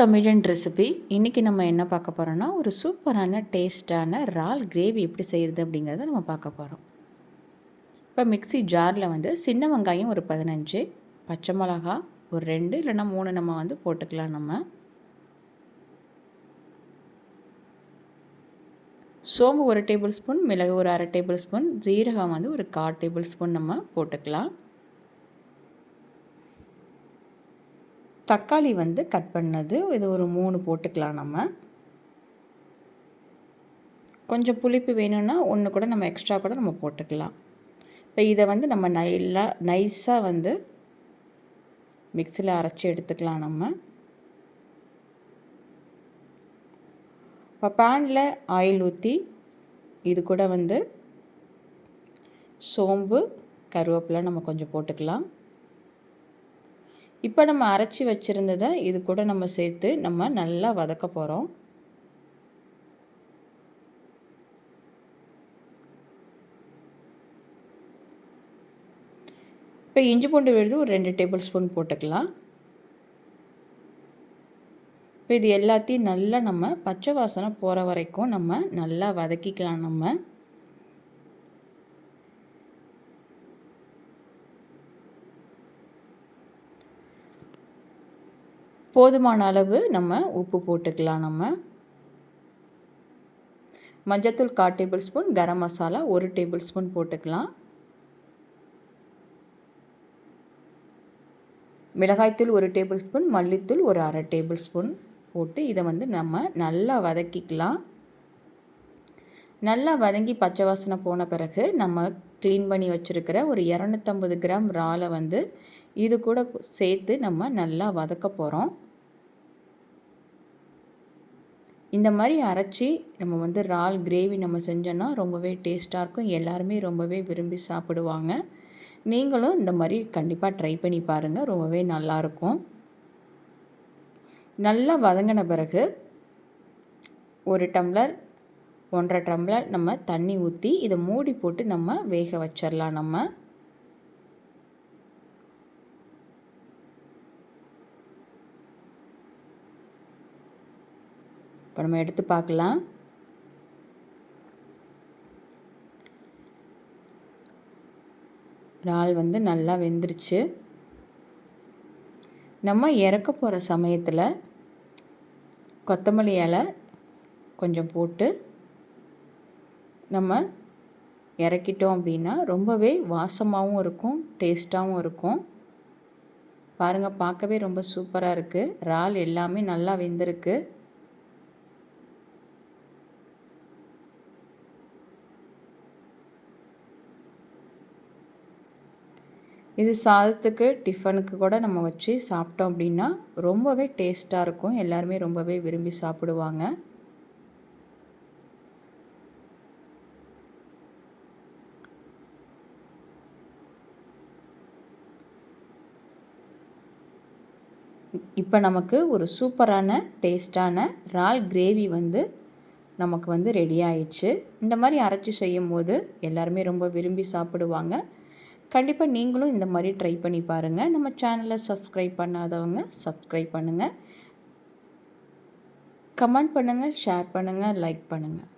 தமிழன் ரெசிபி இன்றைக்கி நம்ம என்ன பார்க்க போகிறோன்னா ஒரு சூப்பரான டேஸ்டான இறால் கிரேவி எப்படி செய்கிறது அப்படிங்கிறத நம்ம பார்க்க போகிறோம் இப்போ மிக்ஸி ஜாரில் வந்து சின்ன வெங்காயம் ஒரு பதினஞ்சு பச்சை மிளகா ஒரு ரெண்டு இல்லைன்னா மூணு நம்ம வந்து போட்டுக்கலாம் நம்ம. சோம்பு ஒரு டேபிள் ஸ்பூன் மிளகு ஒரு அரை டேபிள் ஸ்பூன் ஜீரகம் வந்து ஒரு கால் டேபிள் ஸ்பூன் நம்ம போட்டுக்கலாம். தக்காளி வந்து கட் பண்ணது. இது ஒரு மூணு போட்டுக்கலாம் நம்ம. கொஞ்சம் புளிப்பு வேணும்னா ஒன்று கூட நம்ம எக்ஸ்ட்ரா கூட நம்ம போட்டுக்கலாம். இப்போ இதை வந்து நம்ம நல்லா நைஸாக வந்து மிக்சியில் அரைச்சி எடுத்துக்கலாம் நம்ம. இப்போ பேனில் ஆயில் ஊற்றி இது கூட வந்து சோம்பு கருவேப்பிலை நம்ம கொஞ்சம் போட்டுக்கலாம். இப்போ நம்ம அரைச்சி வச்சுருந்ததை இது கூட நம்ம சேர்த்து நம்ம நல்லா வதக்க போகிறோம் இப்போ இஞ்சி பூண்டு விழுது ஒரு ரெண்டு டேபிள் ஸ்பூன் போட்டுக்கலாம். இப்போ இது எல்லாத்தையும் நல்லா நம்ம பச்சை வாசனை போகிற வரைக்கும் நம்ம நல்லா வதக்கிக்கலாம் நம்ம. போதுமான அளவு நம்ம உப்பு போட்டுக்கலாம் நம்ம. மஞ்சத்தூள் கால் டேபிள் ஸ்பூன் கரம் மசாலா ஒரு டேபிள் ஸ்பூன் போட்டுக்கலாம். மிளகாய்த்தூள் ஒரு டேபிள் ஸ்பூன் மல்லித்தூள் ஒரு அரை டேபிள் ஸ்பூன் போட்டு இதை வந்து நம்ம நல்லா வதக்கிக்கலாம். நல்லா வதங்கி பச்சை வாசனை போன பிறகு நம்ம க்ளீன் பண்ணி வச்சுருக்கிற ஒரு இரநூத்தம்பது கிராம் இறாலை வந்து இது கூட சேர்த்து நம்ம நல்லா வதக்க போகிறோம் இந்த மாதிரி அரைச்சி நம்ம வந்து இறால் கிரேவி நம்ம செஞ்சோன்னா ரொம்பவே டேஸ்ட்டாக இருக்கும். எல்லாருமே ரொம்பவே விரும்பி சாப்பிடுவாங்க. நீங்களும் இந்த மாதிரி கண்டிப்பாக ட்ரை பண்ணி பாருங்கள் ரொம்பவே நல்லாயிருக்கும் நல்லா வதங்கின பிறகு ஒரு டம்ளர் ஒன்றரை டம்ளர் நம்ம தண்ணி ஊற்றி இதை மூடி போட்டு நம்ம வேக வச்சிடலாம் நம்ம. இப்போ நம்ம எடுத்து பார்க்கலாம். இறால் வந்து நல்லா வெந்துருச்சு. நம்ம இறக்க போகிற சமயத்தில் கொத்தமல்லி இலை கொஞ்சம் போட்டு நம்ம இறக்கிட்டோம் அப்படின்னா ரொம்பவே வாசமாகவும் இருக்கும் டேஸ்ட்டாகவும் இருக்கும். பாருங்கள் பார்க்கவே ரொம்ப சூப்பராக இருக்குது இறால் எல்லாமே நல்லா வெந்திருக்கு. இது சாதத்துக்கு டிஃபனுக்கு கூட நம்ம வச்சு சாப்பிட்டோம் அப்படின்னா ரொம்பவே டேஸ்ட்டாக இருக்கும். எல்லாருமே ரொம்பவே விரும்பி சாப்பிடுவாங்க. இப்போ நமக்கு ஒரு சூப்பரான டேஸ்டான இறால் கிரேவி வந்து நமக்கு வந்து ரெடி ஆயிடுச்சு. இந்த மாதிரி அரைச்சி செய்யும் போது எல்லாருமே ரொம்ப விரும்பி சாப்பிடுவாங்க. கண்டிப்பாக நீங்களும் இந்த மாதிரி ட்ரை பண்ணி பாருங்கள் நம்ம சேனலை சப்ஸ்கிரைப் பண்ணாதவங்க சப்ஸ்கிரைப் பண்ணுங்கள் கமெண்ட் பண்ணுங்கள் ஷேர் பண்ணுங்கள் லைக் பண்ணுங்கள்